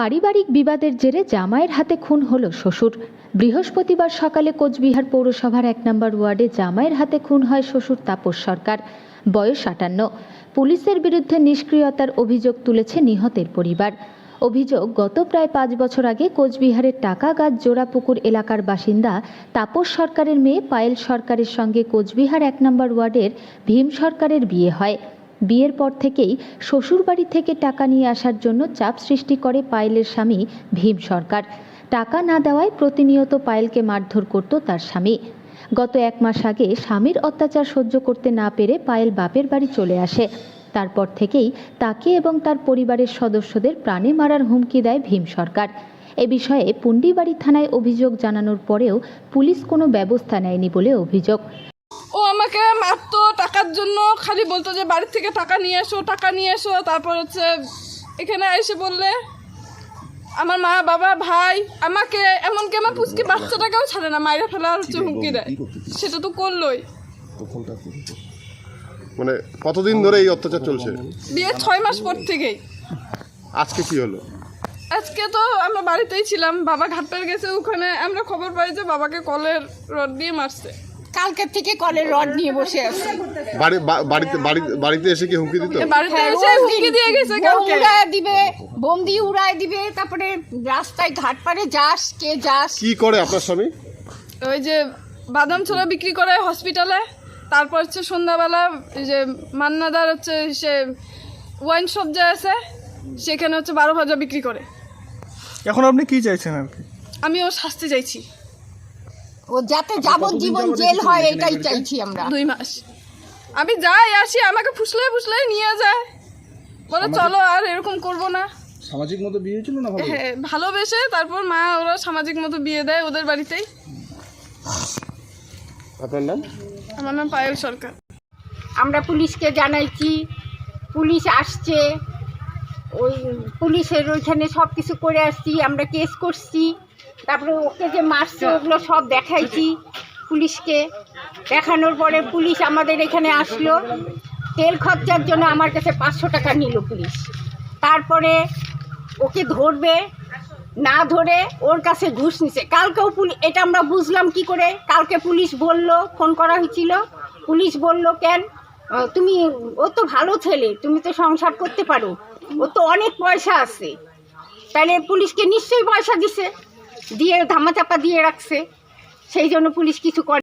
পারিবারিক বিবাদের জেরে জামাইয়ের হাতে খুন হলো শ্বশুর। বৃহস্পতিবার সকালে কোচবিহার পৌরসভার এক নম্বর ওয়ার্ডে জামাইয়ের হাতে খুন হয় শ্বশুর তাপস সরকার। বয়স আটান্ন। পুলিশের বিরুদ্ধে নিষ্ক্রিয়তার অভিযোগ তুলেছে নিহতের পরিবার। অভিযোগ, গত প্রায় পাঁচ বছর আগে কোচবিহারের টাকাগাছ জোড়াপুকুর এলাকার বাসিন্দা তাপস সরকারের মেয়ে পায়েল সরকারের সঙ্গে কোচবিহার এক নম্বর ওয়ার্ডের ভীম সরকারের বিয়ে হয়। বিয়ের পর থেকেই শ্বশুরবাড়ি থেকে টাকা নিয়ে আসার জন্য চাপ সৃষ্টি করে পায়েলের স্বামী ভীম সরকার। টাকা না দেওয়ায় প্রতিনিয়ত পায়েলকে মারধর করত তার স্বামী। গত এক মাস আগে স্বামীর অত্যাচার সহ্য করতে না পেরে পায়েল বাপের বাড়ি চলে আসে। তারপর থেকেই তাকে এবং তার পরিবারের সদস্যদের প্রাণে মারার হুমকি দেয় ভীম সরকার। এ বিষয়ে পুন্ডিবাড়ি থানায় অভিযোগ জানানোর পরেও পুলিশ কোনো ব্যবস্থা নেয়নি বলে অভিযোগ। ও আমাকে মারতো টাকার জন্য খালি বলতো যে বাড়ির থেকে টাকা নিয়ে এসো টাকা নিয়ে এসো। তারপর হচ্ছে এখানে এসে বললে আমার মা বাবা ভাই আমাকে এমনকি আমার পুচকি বাচ্চাটাকেও ছাড়ে না মাইরে ফেলার হচ্ছে হুমকি দেয়। সেটা তো করলোই। মানে কতদিন ধরে এই অত্যাচার চলছে? বিয়ে ছয় মাস পর থেকেই। আজকে কি হলো? আজকে তো আমরা বাড়িতেই ছিলাম বাবা ঘাট ঘাটপের গেছে ওখানে। আমরা খবর পাই যে বাবাকে কলের রড দিয়ে মারছে। কালকের থেকে কলের রড নিয়ে বসে আছে। বাড়ি বাড়িতে বাড়িতে এসে কি হুমকি দিত? বাড়িতে হ্যাঁ, এসে হুমকি দিয়ে গেছে কাউকে উড়ায় দিবে বোম দিয়ে উড়ায় দিবে তারপরে রাস্তায় ঘাট পারে যাস কে যাস। কি করে আপনার স্বামী? ওই যে বাদাম ছোলা বিক্রি করে হসপিটালে তারপর হচ্ছে সন্ধ্যাবেলা এই যে মান্নাদার হচ্ছে সে ওয়াইন শপ যে আছে সেখানে হচ্ছে বারো ভাজা বিক্রি করে। এখন আপনি কি চাইছেন আর কি? আমি ও শাস্তি চাইছি। ও যাতে যাবজ্জীবন জেল হয় এটাই চাইছি আমরা। দুই মাস। আমি যাই আসি আমাকে ফুসলে ফুসলে নিয়ে যায়। বলে চলো আর এরকম করব না। সামাজিক মতো বিয়ে ছিল না হ্যাঁ ভালোবেসে তারপর মা ওরা সামাজিক মতো বিয়ে দেয় ওদের বাড়িতেই। আপনার নাম? আমার নাম পায়েল সরকার। আমরা পুলিশকে জানাইছি পুলিশ আসছে ওই পুলিশের ওইখানে সব কিছু করে আসছি আমরা কেস করছি। তারপরে ওকে যে মারছে, ওগুলো সব দেখাইছি পুলিশকে। দেখানোর পরে পুলিশ আমাদের এখানে আসলো। তেল খরচার জন্য আমার কাছে পাঁচশো টাকা নিল পুলিশ। তারপরে ওকে ধরবে, না ধরে ওর কাছে ঘুষ নিছে। কালকেও পুলিশ এটা আমরা বুঝলাম কি করে? কালকে পুলিশ বলল, ফোন করা হয়েছিল। পুলিশ বলল, কেন? তুমি, ও তো ভালো ছেলে, তুমি তো সংসার করতে পারো। ও তো অনেক পয়সা আছে। তাহলে পুলিশকে নিশ্চয়ই পয়সা দিছে। দিয়ে ধামাচাপা দিয়ে রাখছে। সেই জন্য পুলিশ কিছু করে